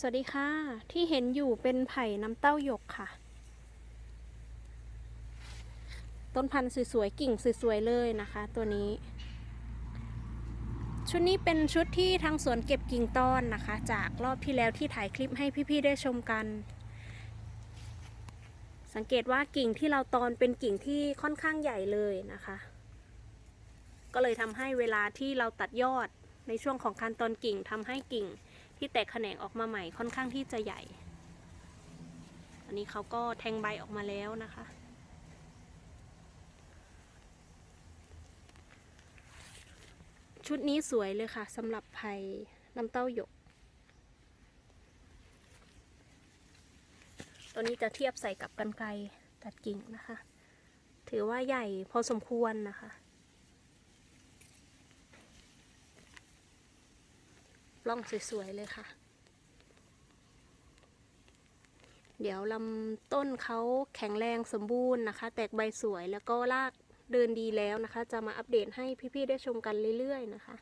สวัสดีค่ะ ที่เห็นอยู่เป็นไผ่น้ำเต้าหยกค่ะ ต้นพันธุ์สวยๆ กิ่งสวยๆ เลยนะคะ ตัวนี้ ชุดนี้เป็นชุดที่ทางสวนเก็บกิ่งต้อนนะคะ จากรอบที่แล้วที่ถ่ายคลิปให้พี่ๆ ได้ชมกัน สังเกตว่ากิ่งที่เราตอนเป็นกิ่งที่ค่อนข้างใหญ่เลยนะคะ ก็เลยทำให้เวลาที่เราตัดยอดในช่วงของการตอนกิ่งทำให้กิ่ง ที่แตกแขนงออกมาใหม่ค่อนข้างที่จะใหญ่ อันนี้เขาก็แทงใบออกมาแล้วนะคะ ชุดนี้สวยเลยค่ะสำหรับไผ่น้ำเต้าหยก ตัวนี้จะเทียบใส่กับกันไกรตัดกิ่งนะคะ ถือว่าใหญ่พอสมควรนะคะ ร่องสวยๆเลยค่ะ เดี๋ยวลำต้นเขาแข็งแรงสมบูรณ์นะคะ แตกใบสวยแล้วก็รากเดินดีแล้วนะคะ จะมาอัปเดตให้พี่ๆได้ชมกันเรื่อยๆนะคะ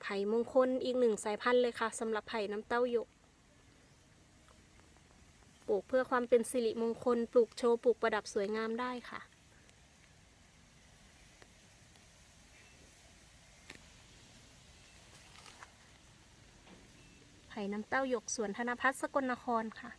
ไผ่มงคลอีกหนึ่งสายพันธุ์เลยค่ะสำหรับไผ่น้ำเต้าหยกปลูกเพื่อความเป็นสิริมงคล ปลูกโชว์ ปลูกประดับสวยงามได้ค่ะ ไผ่น้ำเต้าหยกสวนธนพัฒน์สกลนครค่ะ